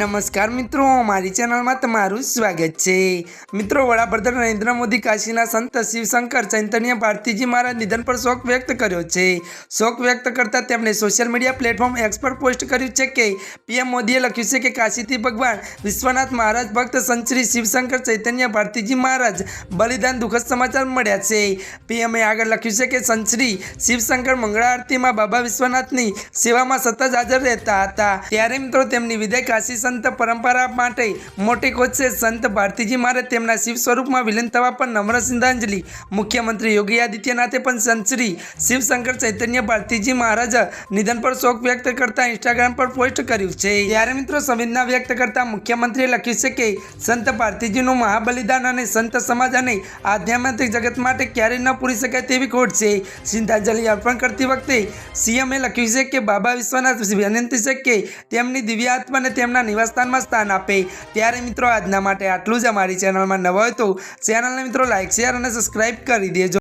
નમસ્કાર મિત્રો, મારી ચેનલમાં તમારું સ્વાગત છે. મિત્રો, વડાપ્રધાન નરેન્દ્ર મોદી કાશીના સંત શિવશંકર ચૈતન્ય ભારતીજી મહારાજ નિધન પર શોક વ્યક્ત કર્યો છે. શોક વ્યક્ત કરતા તેમણે સોશિયલ મીડિયા પ્લેટફોર્મ એક્સ પર પોસ્ટ કર્યું છે કે પીએમ મોદીએ લખ્યું છે કે કાશીથી ભગવાન વિશ્વનાથ મહારાજ ભક્ત સંત શ્રી શિવશંકર ચૈતન્ય ભારતીજી મહારાજ બલિદાન દુઃખદ સમાચાર મળ્યા છે. પીએમએ આગળ લખ્યું છે કે, સંત શ્રી શિવશંકર મંગળા આરતીમાં બાબા વિશ્વનાથની સેવામાં સતત હાજર રહેતા હતા. ત્યારે મિત્રો, તેમની વિદાય કાશી સંત પરંપરા માટે મોટી ખોજ સંત ભારતીજી મહારાજ તેમના શિવ સ્વરૂપમાં વિલીન થવા પર નમ્ર શ્રદ્ધાંજલિ. મુખ્યમંત્રી યોગી આદિત્યનાથે પણ સંત શ્રી શિવશંકર ચૈતન્ય ભારતીજી મહારાજ નિધન પર શોક વ્યક્ત કરતા ઇન્સ્ટાગ્રામ પર પોસ્ટ કર્યું છે. ત્યારે મિત્રો સંવેદના વ્યક્ત કરતા મુખ્યમંત્રીએ લખ્યું છે કે સંત ભારતીજીનું મહાબલિદાન અને સંત સમાજ અને આધ્યાત્મિક જગત માટે ક્યારેય ન પૂરી શકાય તેવી ખોટ છે. શ્રદ્ધાંજલિ અર્પણ કરતી વખતે સીએમએ લખ્યું છે કે બાબા વિશ્વનાથ વિનંતી છે કે તેમની દિવ્ય આત્માને તેમના નિવાસસ્થાનમાં સ્થાન આપે. ત્યારે મિત્રો આજના માટે આટલું જ. અમારી ચેનલમાં નવા હોય તો ચેનલને મિત્રો લાઇક શેર અને સબસ્ક્રાઇબ કરી દેજો.